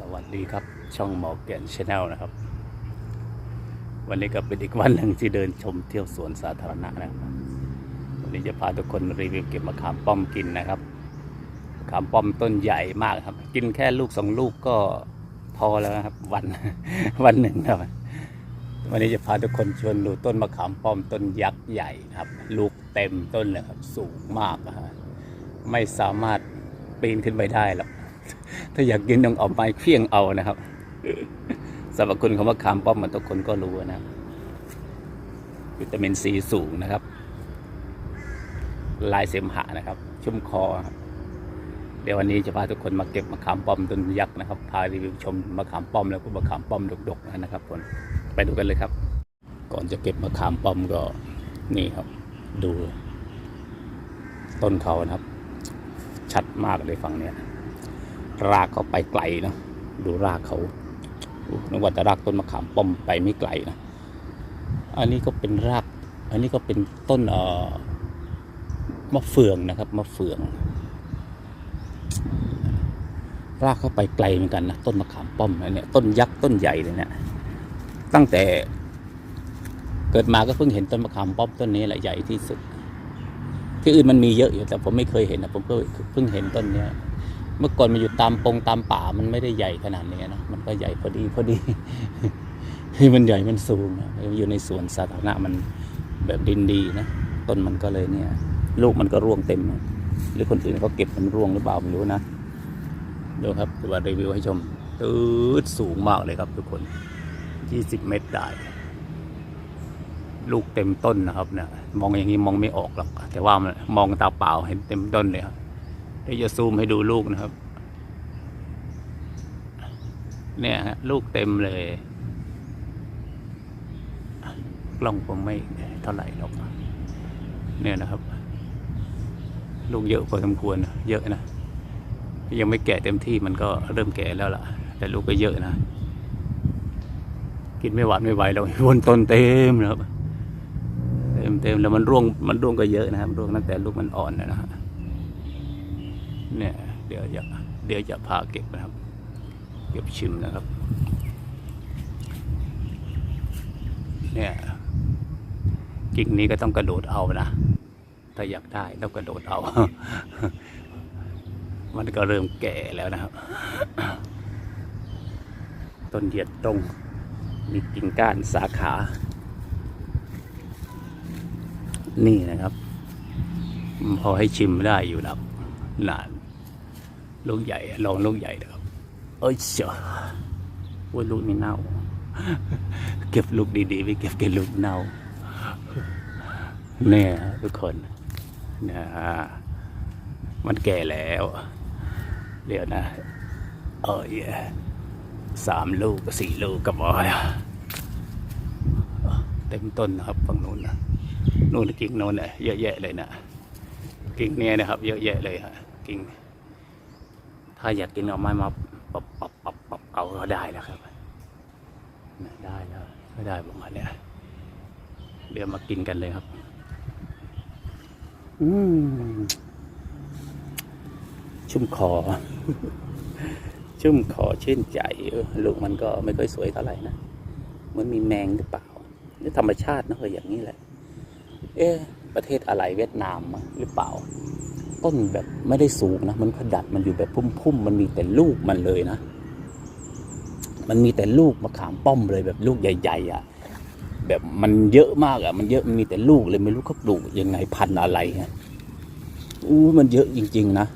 สวัสดีครับช่องหมอแก่นชาแนลนะครับ วันนี้ก็เป็นอีกวันหนึ่งที่เดินชมเที่ยวสวนสาธารณะนะครับวันนี้จะพาทุกคนรีวิวเก็บมะขามป้อมกินนะครับมะขามป้อมต้นใหญ่มากครับ กินแค่ลูกสองลูกก็พอแล้วนะครับ วันวันหนึ่งนะครับวันนี้จะพาทุกคนชวนดูต้นมะขามป้อมต้นยักษ์ใหญ่ครับ ลูกเต็มต้นเลยครับ สูงมากนะฮะไม่สามารถปีนขึ้นไปได้หรอก ถ้าอยากกินต้องเอาไม้เฟี้ยงเอานะครับสรรพคุณของมะขามป้อมมันทุกคนก็รู้นะครับวิตามินซีสูงนะครับ ลายเสมหะนะครับ ชุ่มคอครับเดี๋ยววันนี้จะพาทุกคนมาเก็บมะขามป้อมต้นยักษ์นะครับ พารีวิวชมมะขามป้อมแล้วก็มะขามป้อมดกๆนะครับคนไปดูกันเลยครับ ก่อนจะเก็บมะขามป้อมก็นี่ครับ ดู ต้นเขานะครับ ชัดมากเลยฝั่งเนี้ย รากเขาไปไกลนะดูรากเขาต้นึกว่าแต่รากต้นมะขามป้อมไปไม่ไกลนะอันนี้ก็เป็นราก อันนี้ก็เป็นต้นเอ่อมะเฟืองนะครับมะเฟือง รากเข้าไปไกลเหมือนกันนะต้นมะขามป้อมเนี่ยต้นยักษ์ต้นใหญ่เลยเนี่ยตั้งแต่เกิดมาก็เพิ่งเห็นต้นมะขามป้อมต้นนี้แหละใหญ่ที่สุด ที่อื่นมันมีเยอะอยู่แต่ผมไม่เคยเห็นนะผมก็เพิ่งเห็นต้นเนี้ย เมื่อก่อนมันอยู่ตามปงตามป่ามันไม่ได้ใหญ่ขนาดนี้นะมันก็ใหญ่พอดีพอดีที่มันใหญ่มันสูงนะอยู่ในสวนสาธารณะมันแบบดินดีนะต้นมันก็เลยเนี่ย ลูกมันก็ร่วงเต็ม หรือคนอื่นเขาเก็บมันร่วงหรือเปล่าไม่รู้นะดูครับจะว่ารีวิวให้ชมตืดสูงมากเลยครับทุกคน 20 เมตรได้ ลูกเต็มต้นนะครับเนี่ยมองอย่างนี้มองไม่ออกหรอก แต่ว่ามันมองตาเปล่าเห็นเต็มต้นเลยครับ เดี๋ยวจะซูมให้ดูลูกนะครับ เนี่ยฮะลูกเต็มเลย กล้องผมไม่เท่าไหร่หรอกเนี่ยนะครับ ลูกเยอะพอสมควรเยอะนะยังไม่แก่เต็มที่มันก็เริ่มแก่แล้วล่ะ แต่ลูกก็เยอะนะ กินไม่หวานไม่ไหวเราบนต้นเต็มนะครับเต็มเต็มแล้วมันร่วงมันร่วงก็เยอะนะครับร่วงตั้งแต่ลูกมันอ่อนนะฮะ เนี่ยเดี๋ยวจะเดี๋ยวจะพาเก็บนะครับ เก็บชิมนะครับ เนี่ยกิ่งนี้ก็ต้องกระโดดเอานะถ้าอยากได้ต้องกระโดดเอา มันก็เริ่มแก่แล้วนะครับ ต้นเหยียดตรง มีกิ่งก้านสาขา นี่นะครับ พอให้ชิมได้อยู่นะครับนาน ลูกใหญ่อะลองลูกใหญ่นะครับเอ้ยเจ้าว่าลูกนี่เน่า เก็บลูกดีๆไปเก็บแค่ลูกเน่าเนี่ยทุกคนนะมันแก่แล้ว เดี๋ยวนะเออเยสามลูกสี่ลูกก็พอแล้วเต็มต้นนะครับฝั่งนู้นนะนู่นกิ่งโน้นเนี่ยเยอะแยะเลยนะกิ่งเนี้ยนะครับ เยอะแยะเลยฮะกิ่ง ถ้าอยากกินเอาไม้มาปรับปรับปรับปรับเอาก็ได้แล้วครับน่ะได้แล้วก็ได้ประมาณเนี้ยเดี๋ยวมากินกันเลยครับ อืมชุ่มคอ ชุ่มคอชื่นใจเออลูกมันก็ไม่ค่อยสวยเท่าไหร่นะเหมันมีแมงหรือเปล่าหรือธรรมชาตินะเอออย่างนี้แหละ เอ๊ะประเทศอะไรเวียดนามอะหรือเปล่า ต้นแบบไม่ได้สูงนะ มันขดัดมันอยู่แบบพุ่มๆ มันมีแต่ลูกมันเลยนะ มันมีแต่ลูกมะขามป้อมเลยแบบลูกใหญ่ ๆอะ แบบมันเยอะมากอะ มันเยอะมันมีแต่ลูกเลยไม่รู้เขาปลูกยังไงพันธุ์อะไรฮะอู้มันเยอะจริง ๆ นะ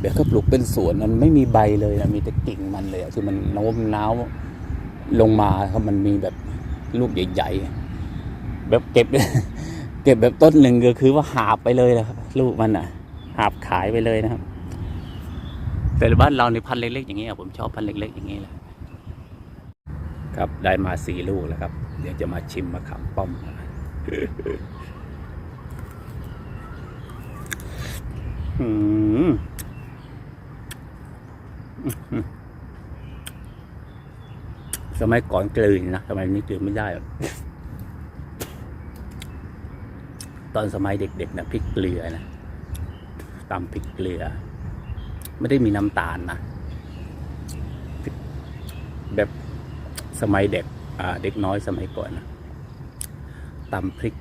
แบบเขาปลูกเป็นสวนมันไม่มีใบเลยนะมีแต่กิ่งมันเลยอะที่มันโน้มน้าวลงมาครับมันมีแบบลูกใหญ่ ๆ แบบเก็บ เก็บแบบต้นหนึ่งก็คือว่าหาบไปเลยนะครับลูกมันอะ หาบขายไปเลยนะครับ แต่บ้านเราในพันเล็กๆอย่างนี้อะผมชอบพันเล็กๆอย่างนี้แหละครับได้มาสี่ลูกแล้วครับ เดี๋ยวจะมาชิมมะขามป้อมอืมสมัยก่อนกลืนนะสมัยนี้กลืนไม่ได้หรอก ตอนสมัยเด็กๆนะพริกเกลือนะตำพริกเกลือ ไม่ได้มีน้ำตาลนะแบบสมัยเด็กเด็กน้อยสมัยก่อนนะตำพริก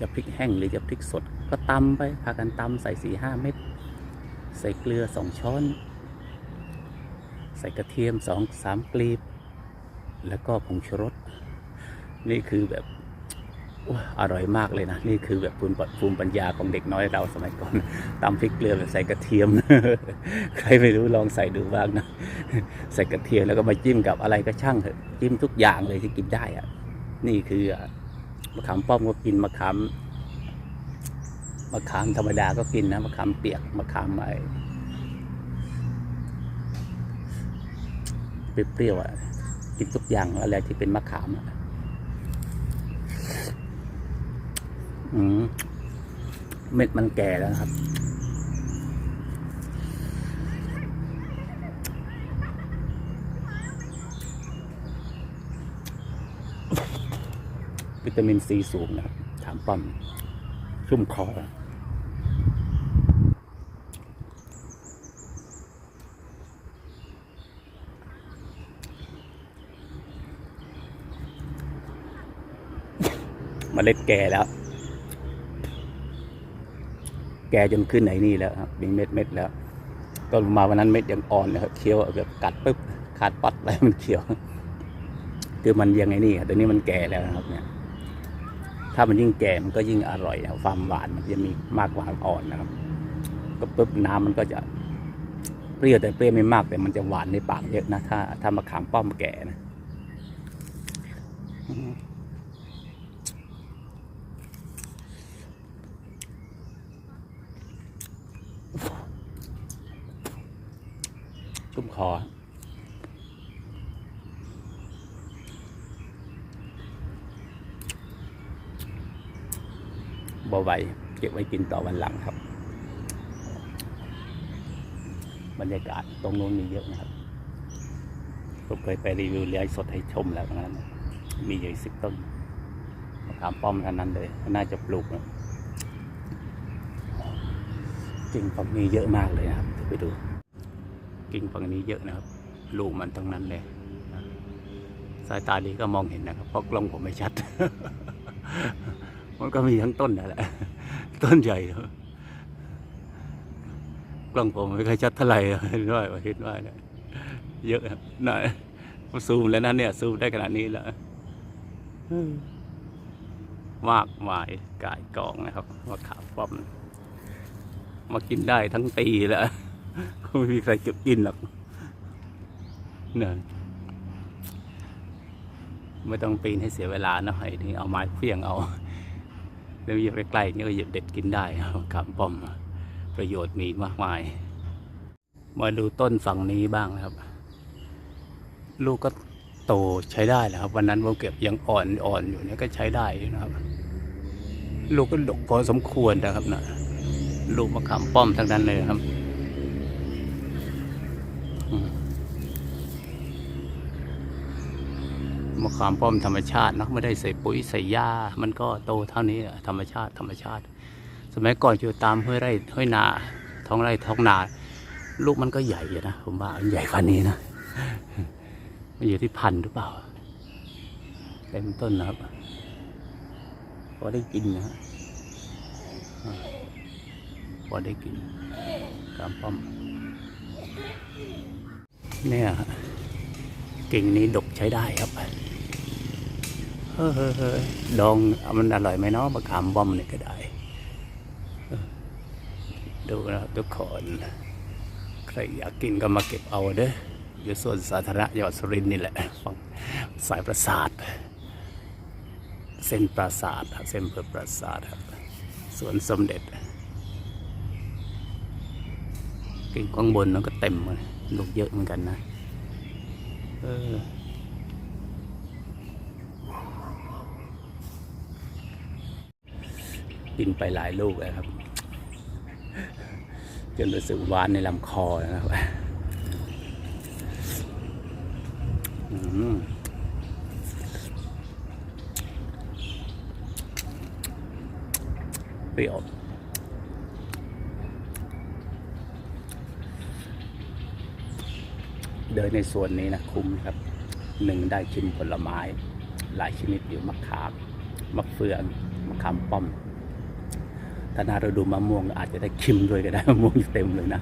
จะพริกแห้งหรือจะพริกสด ก็ตำไปพากันตำใส่สี่ห้าเม็ดใส่เกลือสองช้อน ใส่กระเทียมสองสามกลีบ แล้วก็ผงชูรส นี่คือแบบ อร่อยมากเลยนะ นี่คือแบบภูมิปัญภูมิปัญญาของเด็กน้อยเราสมัยก่อนตำพริกเกลือแบบใส่กระเทียม ใครไม่รู้ลองใส่ดูบ้างนะ ใส่กระเทียมแล้วก็มาจิ้มกับอะไรก็ช่างเถอะจิ้มทุกอย่างเลยที่กินได้อะนี่คือมะขามป้อมก็กินมะขามมะขามธรรมดาก็กินนะมะขามเปียกมะขามไอ้เปรี้ยวๆอะกินทุกอย่างอะไรที่เป็นมะขามอะอืม เม็ดมันแก่แล้วครับ วิตามินซีสูงนะครับ ถามป้อมชุ่มคอมเมล็ดแก่แล้ว แก่จนขึ้นไหนนี่แล้วครับเป็นเม็ดเม็ดแล้ว ก็มาวันนั้นเม็ดยังอ่อนเลยครับเคี้ยวแบบกัดปุ๊บขาดปัดไปมันเขียว คือมันยังไงนี่ครับตัวนี้มันแก่แล้วนะครับเนี่ย ถ้ามันยิ่งแก่มันก็ยิ่งอร่อยนะความหวานมันจะมีมากกว่าอ่อนนะครับ ก็ปุ๊บน้ำมันก็จะเปรี้ยวแต่เปรี้ยวไม่มากแต่มันจะหวานในปากเยอะนะถ้าถ้ามะขามป้อมแก่นะอืมชุ่ม คอ บ่ไหวเก็บไว้กินต่อวันหลังครับ บรรยากาศตรงนู้นมีเยอะนะครับผมเคยไปรีวิวเลี้ยงสดให้ชมแล้วตรงนั้น มีอยู่สิบต้นมะขามป้อมเท่านั้นเลย น่าจะปลูกนะกิ่งฝั่งนี้เยอะมากเลยนะครับ ไปดู กิ่งฝั่งนี้เยอะนะครับ ลูกมันทั้งนั้นเลยสายตาดีก็มองเห็นนะครับ เพราะกล้องผมไม่ชัด มันก็มีทั้งต้นนั่นแหละ ต้นใหญ่กล้องผมไม่ค่อยชัดเท่าไหร่เห็นว่าเห็นว่าเยอะนะซูมแล้วนะเนี่ยซูมได้ขนาดนี้แล้วมากมายกายกองนะครับมาขาป้อมมากินได้ทั้งปีแล้ว ไม่มีใครจุดกินหรอกเนี่ยไม่ต้องปีนให้เสียเวลานะไอ้นี่เอาไม้เพี้ยงเอาแล้วอยู่ใกล้ๆนี่ก็หยิบเด็ดกินได้ครับขามป้อมประโยชน์มีมากมาย มาดูต้นฝั่งนี้บ้างนะครับ ลูกก็โตใช้ได้แล้วครับ วันนั้นผมเก็บยังอ่อนอ่อนอยู่เนี่ยก็ใช้ได้นะครับ ลูกก็ดกพอสมควรนะครับนะลูกมะขามป้อมทั้งนั้นเลยครับอืม มะขามป้อมธรรมชาตินะไม่ได้ใส่ปุ๋ยใส่ยามันก็โตเท่านี้ธรรมชาติธรรมชาติ สมัยก่อนอยู่ตามห้วยไร่ห้วยนาท้องไร่ท้องนา ลูกมันก็ใหญ่นะผมว่ามันใหญ่กว่านี้นะมันอยู่ที่พันธุ์หรือเปล่าเต็มต้นนะครับพอได้กินนะพอได้กินกามป้อมเนี่ยฮะกิ่งนี้ดกใช้ได้ครับ เฮ้ยเฮ้ยเฮ้ยดองมันอร่อยไหมเนาะมะขามป้อมเนี่ยก็ได้ ดูนะครับทุกคน ใครอยากกินก็มาเก็บเอาเด้ออยู่ส่วนสาธารณะจังหวัดสุรินนี่แหละฝั่งสายประสาท เส้นปราสาทเส้นเพื่อปราสาทครับสวนสมเด็จกิ่งข้างบนนั้นก็เต็มเลยลูกเยอะเหมือนกันนะ เออ กินไปหลายลูกแล้วครับ จนรู้สึกหวานในลำคอนะครับเปรี้ยวเดินในสวนนี้นะคุ้มนะครับหนึ่งได้ชิมผลไม้ หลายชนิดอยู่มะขามมะเฟืองมะขามป้อม ถ้าหนาเราดูมะม่วงอาจจะได้ชิมด้วยก็ได้มะม่วงเต็มเลยนะ